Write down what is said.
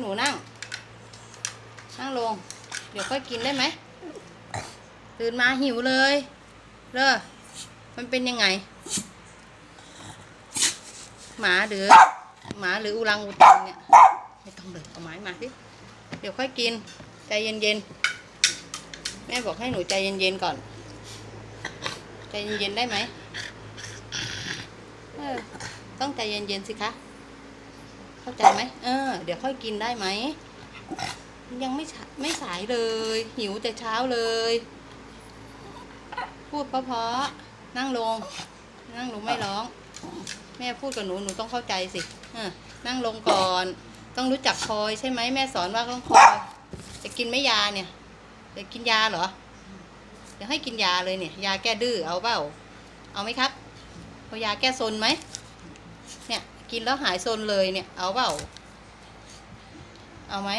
หนูนั่ง นั่งลง เดี๋ยวค่อยกินได้ไหมตื่นมาหิวเลยเด้อมันเป็นยังไง หมาหรือ หมาหรืออุรังอุตังเนี่ย ไม่ต้องเลยเอาไม้มาสิเดี๋ยวค่อยกิน ใจเย็นๆ แม่บอกให้หนูใจเย็นๆก่อน ใจเย็นๆได้ไหม เออ ต้องใจเย็นๆสิคะ เข้าใจไหมเออ เดี๋ยวค่อยกินได้ไหม ยังไม่ไม่สายเลย หิวแต่เช้าเลย พูดเพราะๆนั่งลง นั่งลงไม่ร้อง แม่พูดกับหนูหนูต้องเข้าใจสิเออนั่งลงก่อน ต้องรู้จักคอยใช่ไหมแม่สอนว่าต้องคอย จะกินไม่ยาเนี่ยจะกินยาเหรอเดี๋ยวให้กินยาเลยเนี่ย ยาแก้ดื้อเอาเปล่า เอาไหมครับ เอายาแก้ซนไหมเนี่ย กินแล้วหายโซนเลยเนี่ย เอาเปล่า เอาไหม